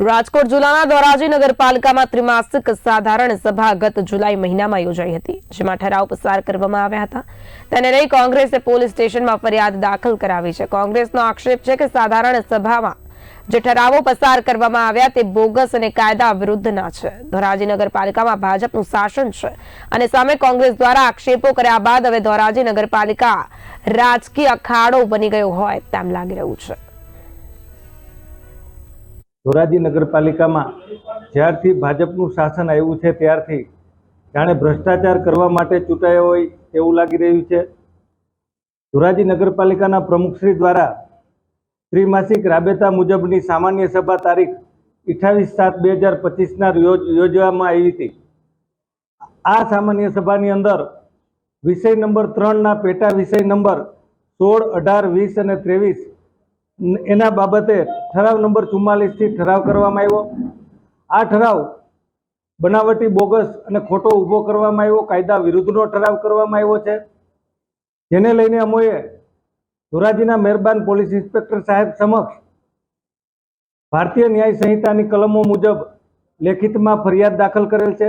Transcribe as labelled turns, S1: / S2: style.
S1: રાજકોટ જિલ્લાના ધોરાજી નગરપાલિકામાં ત્રિમાસિક સાધારણ સભા ગત જુલાઈ મહિનામાં યોજાઈ હતી, જેમાં ઠરાવ પસાર કરવામાં આવ્યા હતા. તેને લઈ કોંગ્રેસે પોલીસ સ્ટેશનમાં ફરિયાદ દાખલ કરાવી છે. કોંગ્રેસનો આક્ષેપ છે કે સાધારણ સભામાં જે ઠરાવો પસાર કરવામાં આવ્યા તે બોગસ અને કાયદા વિરુદ્ધના છે. ધોરાજી નગરપાલિકામાં ભાજપનું શાસન છે અને સામે કોંગ્રેસ દ્વારા આક્ષેપો કર્યા બાદ હવે ધોરાજી નગરપાલિકા રાજકીય અખાડો બની ગયો હોય તેમ લાગી રહ્યું છે.
S2: ધોરાજી નગરપાલિકામાં જ્યારથી ભાજપનું શાસન આવ્યું છે ત્યારથી જાણે ભ્રષ્ટાચાર કરવા માટે ચૂંટાયો હોય એવું લાગી રહ્યું છે. ધોરાજી નગરપાલિકાના પ્રમુખશ્રી દ્વારા ત્રિમાસિક રાબેતા મુજબની સામાન્ય સભા તારીખ અઠ્ઠાવીસ સાત બે હજાર પચીસના યોજવામાં આવી હતી. આ સામાન્ય સભાની અંદર વિષય નંબર ત્રણના પેટા વિષય નંબર સોળ, અઢાર, વીસ અને ત્રેવીસ એના બાબતે ઠરાવ નંબર ચુમ્માલીસથી ઠરાવ કરવામાં આવ્યો. આ ઠરાવ બનાવટી બોગસ અને ખોટો ઊભો કરવામાં આવ્યો. કાયદા વિરુદ્ધનો ઠરાવ કરવામાં આવ્યો છે. જેને લઈને અમોએ ધોરાજીના મહેરબાન પોલીસ ઇન્સ્પેક્ટર સાહેબ સમક્ષ ભારતીય ન્યાય સંહિતાની કલમો મુજબ લેખિતમાં ફરિયાદ દાખલ કરેલ છે.